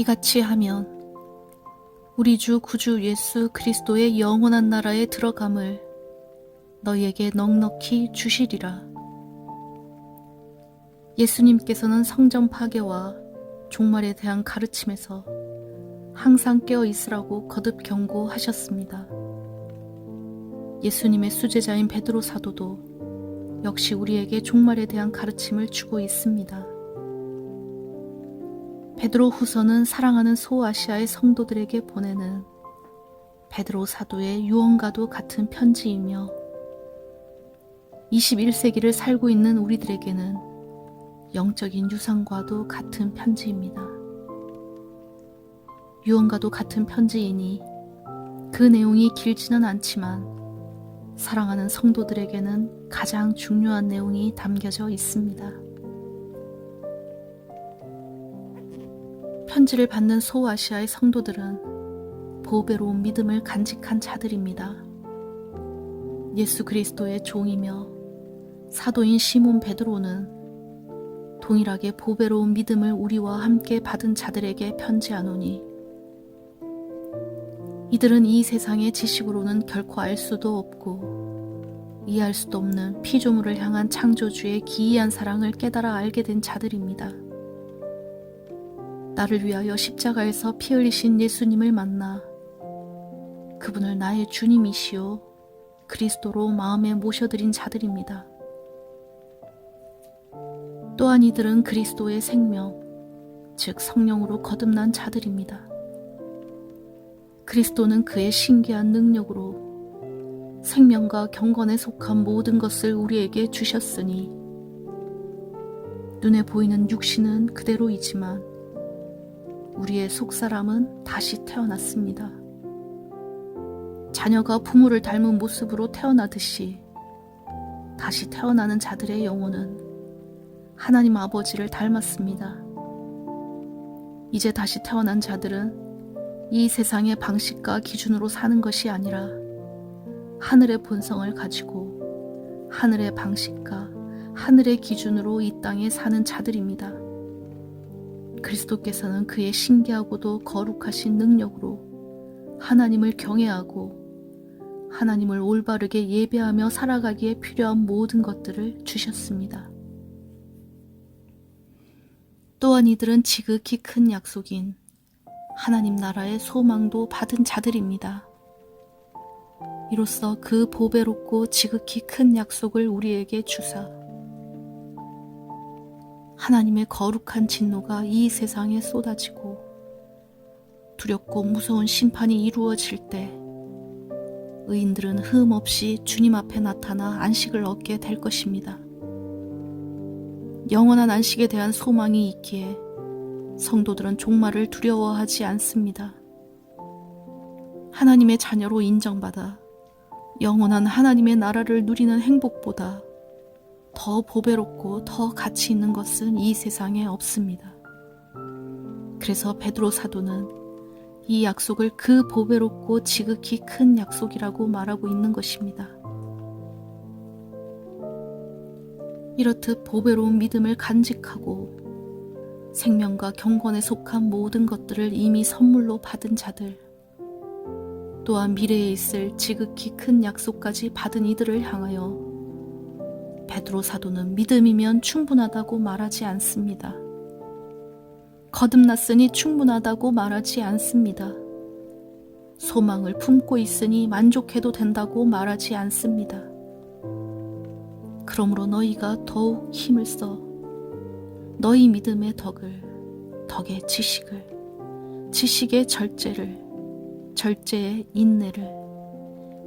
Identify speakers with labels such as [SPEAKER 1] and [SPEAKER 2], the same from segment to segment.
[SPEAKER 1] 이같이 하면 우리 주 구주 예수 그리스도의 영원한 나라에 들어감을 너희에게 넉넉히 주시리라. 예수님께서는 성전 파괴와 종말에 대한 가르침에서 항상 깨어 있으라고 거듭 경고하셨습니다. 예수님의 수제자인 베드로 사도도 역시 우리에게 종말에 대한 가르침을 주고 있습니다. 베드로 후서는 사랑하는 소아시아의 성도들에게 보내는 베드로 사도의 유언과도 같은 편지이며 21세기를 살고 있는 우리들에게는 영적인 유산과도 같은 편지입니다. 유언과도 같은 편지이니 그 내용이 길지는 않지만 사랑하는 성도들에게는 가장 중요한 내용이 담겨져 있습니다. 편지를 받는 소아시아의 성도들은 보배로운 믿음을 간직한 자들입니다. 예수 그리스도의 종이며 사도인 시몬 베드로는 동일하게 보배로운 믿음을 우리와 함께 받은 자들에게 편지하노니 이들은 이 세상의 지식으로는 결코 알 수도 없고 이해할 수도 없는 피조물을 향한 창조주의 기이한 사랑을 깨달아 알게 된 자들입니다. 나를 위하여 십자가에서 피 흘리신 예수님을 만나 그분을 나의 주님이시요 그리스도로 마음에 모셔드린 자들입니다. 또한 이들은 그리스도의 생명, 즉 성령으로 거듭난 자들입니다. 그리스도는 그의 신기한 능력으로 생명과 경건에 속한 모든 것을 우리에게 주셨으니 눈에 보이는 육신은 그대로이지만 우리의 속사람은 다시 태어났습니다. 자녀가 부모를 닮은 모습으로 태어나듯이 다시 태어나는 자들의 영혼은 하나님 아버지를 닮았습니다. 이제 다시 태어난 자들은 이 세상의 방식과 기준으로 사는 것이 아니라 하늘의 본성을 가지고 하늘의 방식과 하늘의 기준으로 이 땅에 사는 자들입니다. 그리스도께서는 그의 신기하고도 거룩하신 능력으로 하나님을 경외하고 하나님을 올바르게 예배하며 살아가기에 필요한 모든 것들을 주셨습니다. 또한 이들은 지극히 큰 약속인 하나님 나라의 소망도 받은 자들입니다. 이로써 그 보배롭고 지극히 큰 약속을 우리에게 주사 하나님의 거룩한 진노가 이 세상에 쏟아지고 두렵고 무서운 심판이 이루어질 때 의인들은 흠 없이 주님 앞에 나타나 안식을 얻게 될 것입니다. 영원한 안식에 대한 소망이 있기에 성도들은 종말을 두려워하지 않습니다. 하나님의 자녀로 인정받아 영원한 하나님의 나라를 누리는 행복보다 더 보배롭고 더 가치 있는 것은 이 세상에 없습니다. 그래서 베드로 사도는 이 약속을 그 보배롭고 지극히 큰 약속이라고 말하고 있는 것입니다. 이렇듯 보배로운 믿음을 간직하고 생명과 경건에 속한 모든 것들을 이미 선물로 받은 자들, 또한 미래에 있을 지극히 큰 약속까지 받은 이들을 향하여 베드로 사도는 믿음이면 충분하다고 말하지 않습니다. 거듭났으니 충분하다고 말하지 않습니다. 소망을 품고 있으니 만족해도 된다고 말하지 않습니다. 그러므로 너희가 더욱 힘을 써 너희 믿음의 덕을, 덕의 지식을, 지식의 절제를, 절제의 인내를,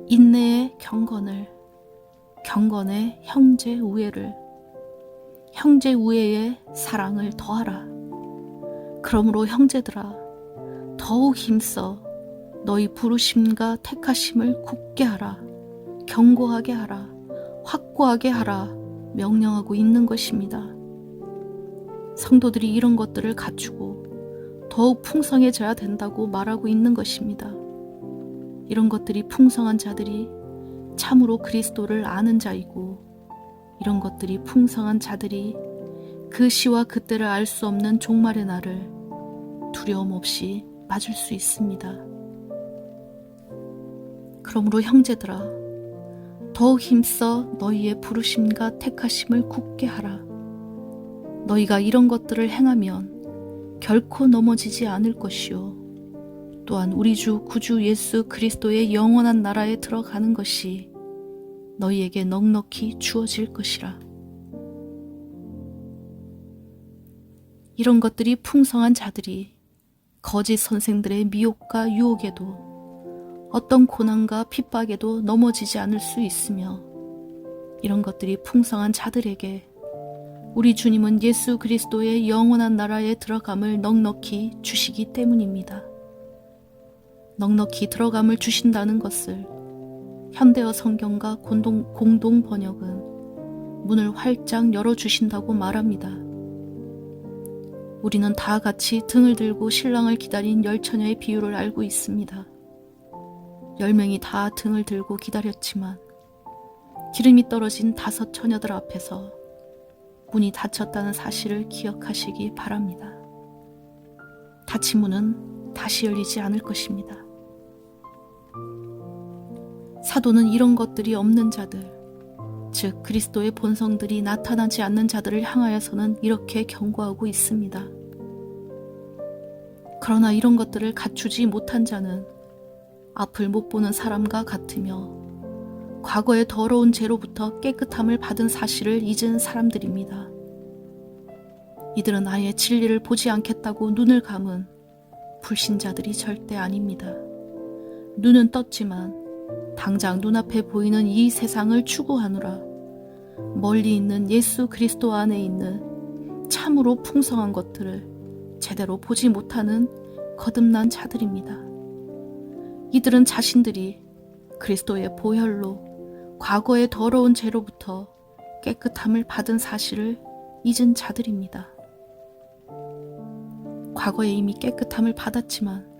[SPEAKER 1] 인내의 경건을, 경건의 형제 우애를, 형제 우애의 사랑을 더하라. 그러므로 형제들아, 더욱 힘써 너희 부르심과 택하심을 굳게 하라, 견고하게 하라, 확고하게 하라, 명령하고 있는 것입니다. 성도들이 이런 것들을 갖추고 더욱 풍성해져야 된다고 말하고 있는 것입니다. 이런 것들이 풍성한 자들이 참으로 그리스도를 아는 자이고 이런 것들이 풍성한 자들이 그 시와 그때를 알 수 없는 종말의 날을 두려움 없이 맞을 수 있습니다. 그러므로 형제들아, 더욱 힘써 너희의 부르심과 택하심을 굳게 하라. 너희가 이런 것들을 행하면 결코 넘어지지 않을 것이요. 또한 우리 주 구주 예수 그리스도의 영원한 나라에 들어가는 것이 너희에게 넉넉히 주어질 것이라. 이런 것들이 풍성한 자들이 거짓 선생들의 미혹과 유혹에도 어떤 고난과 핍박에도 넘어지지 않을 수 있으며 이런 것들이 풍성한 자들에게 우리 주님은 예수 그리스도의 영원한 나라에 들어감을 넉넉히 주시기 때문입니다. 넉넉히 들어감을 주신다는 것을 현대어 성경과 공동, 공동 번역은 문을 활짝 열어주신다고 말합니다. 우리는 다 같이 등을 들고 신랑을 기다린 열 처녀의 비유를 알고 있습니다. 열 명이 다 등을 들고 기다렸지만 기름이 떨어진 다섯 처녀들 앞에서 문이 닫혔다는 사실을 기억하시기 바랍니다. 닫힌 문은 다시 열리지 않을 것입니다. 사도는 이런 것들이 없는 자들, 즉 그리스도의 본성들이 나타나지 않는 자들을 향하여서는 이렇게 경고하고 있습니다. 그러나 이런 것들을 갖추지 못한 자는 앞을 못 보는 사람과 같으며 과거의 더러운 죄로부터 깨끗함을 받은 사실을 잊은 사람들입니다. 이들은 아예 진리를 보지 않겠다고 눈을 감은 불신자들이 절대 아닙니다. 눈은 떴지만 당장 눈앞에 보이는 이 세상을 추구하느라 멀리 있는 예수 그리스도 안에 있는 참으로 풍성한 것들을 제대로 보지 못하는 거듭난 자들입니다. 이들은 자신들이 그리스도의 보혈로 과거의 더러운 죄로부터 깨끗함을 받은 사실을 잊은 자들입니다. 과거에 이미 깨끗함을 받았지만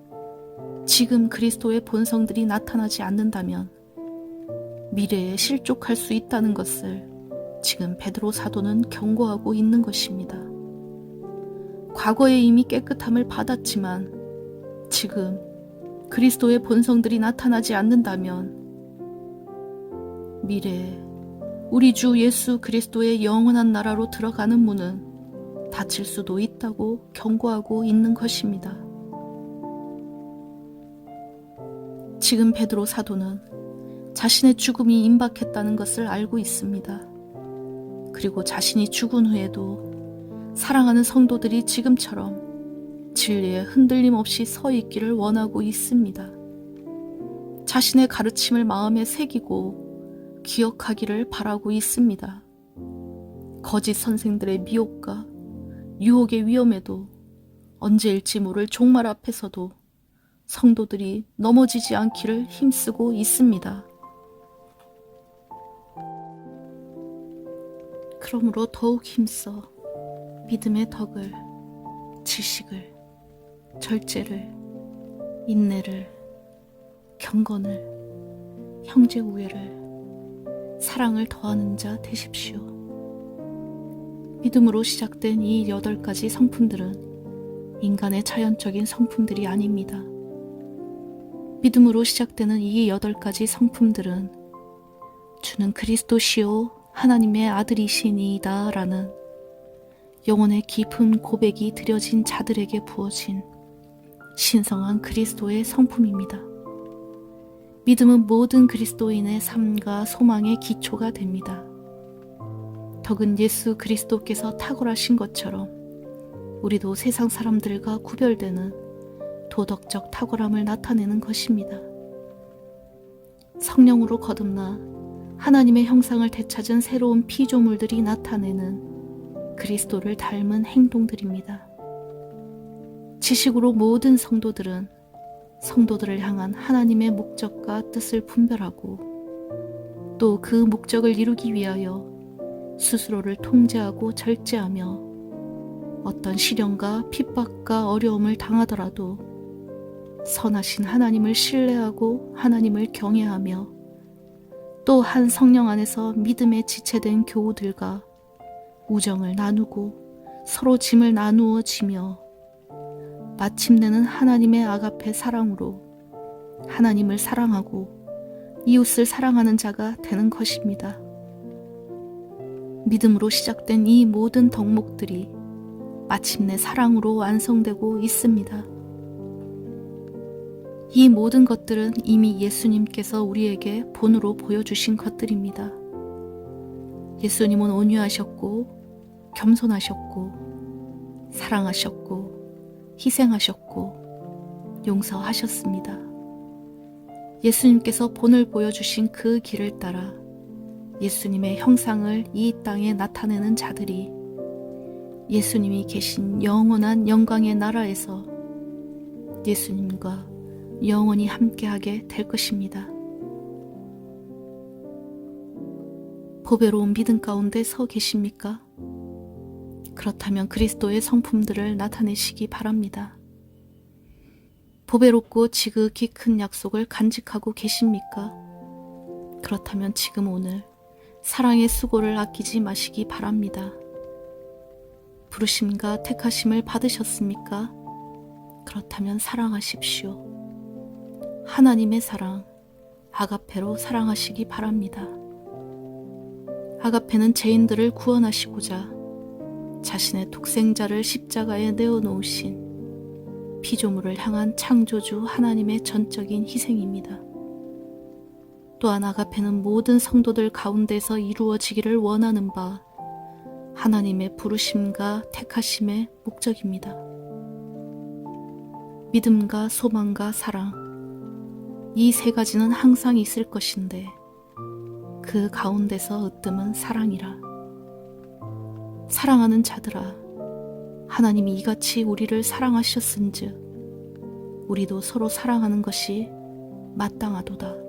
[SPEAKER 1] 지금 그리스도의 본성들이 나타나지 않는다면 미래에 실족할 수 있다는 것을 지금 베드로 사도는 경고하고 있는 것입니다. 과거에 이미 깨끗함을 받았지만 지금 그리스도의 본성들이 나타나지 않는다면 미래에 우리 주 예수 그리스도의 영원한 나라로 들어가는 문은 닫힐 수도 있다고 경고하고 있는 것입니다. 지금 베드로 사도는 자신의 죽음이 임박했다는 것을 알고 있습니다. 그리고 자신이 죽은 후에도 사랑하는 성도들이 지금처럼 진리에 흔들림 없이 서 있기를 원하고 있습니다. 자신의 가르침을 마음에 새기고 기억하기를 바라고 있습니다. 거짓 선생들의 미혹과 유혹의 위험에도 언제일지 모를 종말 앞에서도 성도들이 넘어지지 않기를 힘쓰고 있습니다. 그러므로 더욱 힘써 믿음의 덕을, 지식을, 절제를, 인내를, 경건을, 형제 우애를, 사랑을 더하는 자 되십시오. 믿음으로 시작된 이 여덟 가지 성품들은 인간의 자연적인 성품들이 아닙니다. 믿음으로 시작되는 이 여덟 가지 성품들은 주는 그리스도시요 하나님의 아들이시니이다 라는 영혼의 깊은 고백이 드려진 자들에게 부어진 신성한 그리스도의 성품입니다. 믿음은 모든 그리스도인의 삶과 소망의 기초가 됩니다. 덕은 예수 그리스도께서 탁월하신 것처럼 우리도 세상 사람들과 구별되는 도덕적 탁월함을 나타내는 것입니다. 성령으로 거듭나 하나님의 형상을 되찾은 새로운 피조물들이 나타내는 그리스도를 닮은 행동들입니다. 지식으로 모든 성도들은 성도들을 향한 하나님의 목적과 뜻을 분별하고 또 그 목적을 이루기 위하여 스스로를 통제하고 절제하며 어떤 시련과 핍박과 어려움을 당하더라도 선하신 하나님을 신뢰하고 하나님을 경외하며 또한 성령 안에서 믿음에 지체된 교우들과 우정을 나누고 서로 짐을 나누어 지며 마침내는 하나님의 아가페 사랑으로 하나님을 사랑하고 이웃을 사랑하는 자가 되는 것입니다. 믿음으로 시작된 이 모든 덕목들이 마침내 사랑으로 완성되고 있습니다. 이 모든 것들은 이미 예수님께서 우리에게 본으로 보여주신 것들입니다. 예수님은 온유하셨고, 겸손하셨고, 사랑하셨고, 희생하셨고, 용서하셨습니다. 예수님께서 본을 보여주신 그 길을 따라 예수님의 형상을 이 땅에 나타내는 자들이 예수님이 계신 영원한 영광의 나라에서 예수님과 영원히 함께하게 될 것입니다. 보배로운 믿음 가운데 서 계십니까? 그렇다면 그리스도의 성품들을 나타내시기 바랍니다. 보배롭고 지극히 큰 약속을 간직하고 계십니까? 그렇다면 지금 오늘 사랑의 수고를 아끼지 마시기 바랍니다. 부르심과 택하심을 받으셨습니까? 그렇다면 사랑하십시오. 하나님의 사랑, 아가페로 사랑하시기 바랍니다. 아가페는 죄인들을 구원하시고자 자신의 독생자를 십자가에 내어놓으신 피조물을 향한 창조주 하나님의 전적인 희생입니다. 또한 아가페는 모든 성도들 가운데서 이루어지기를 원하는 바 하나님의 부르심과 택하심의 목적입니다. 믿음과 소망과 사랑, 이 세 가지는 항상 있을 것인데 그 가운데서 으뜸은 사랑이라. 사랑하는 자들아, 하나님이 이같이 우리를 사랑하셨은즉 우리도 서로 사랑하는 것이 마땅하도다.